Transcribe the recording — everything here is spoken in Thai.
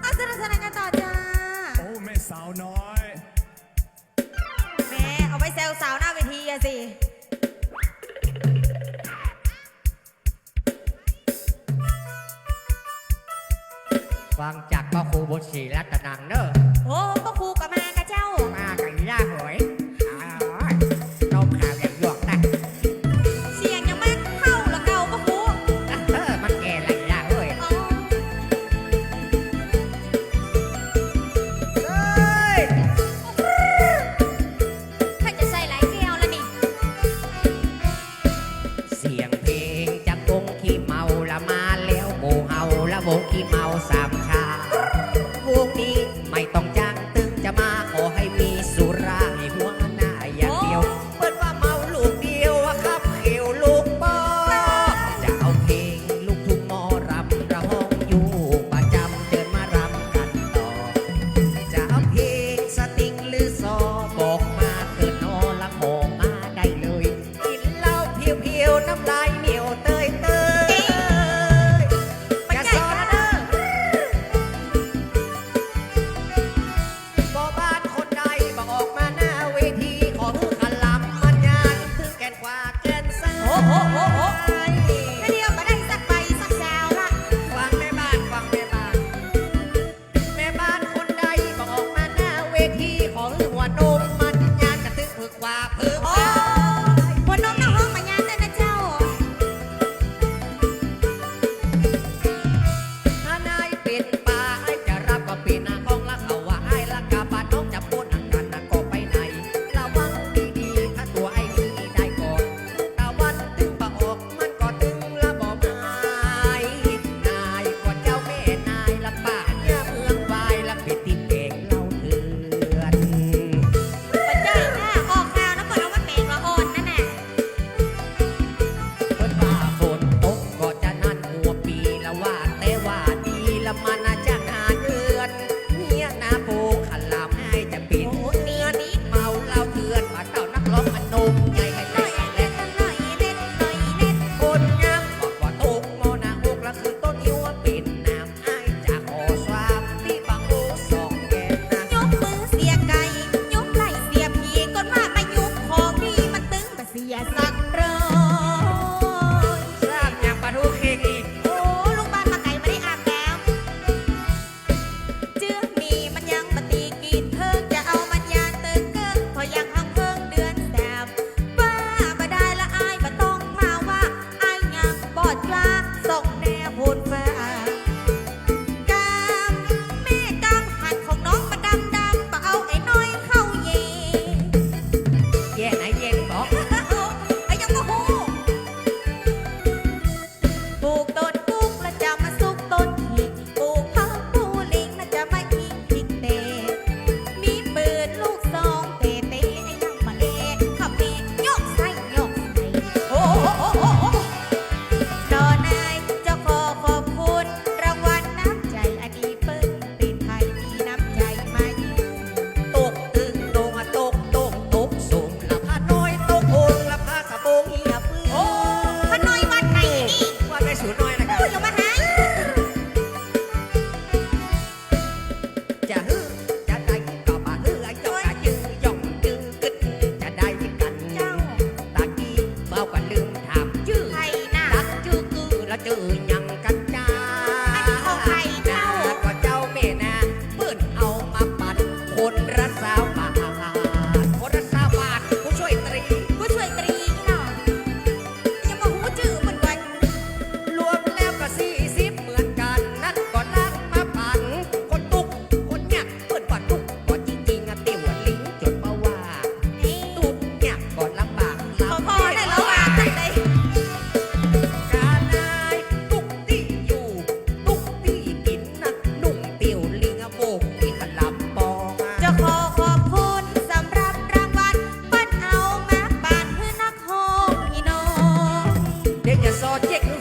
เอาสนุกสนานกันต่อจ้า โอ้แม่สาวน้อย แม่เอาไปแซวสาวหน้าเวทีสิ ฟังจากพ่อครูบทศรีระตนังเนอะโอ้ ระบบขี้เมาสามค subject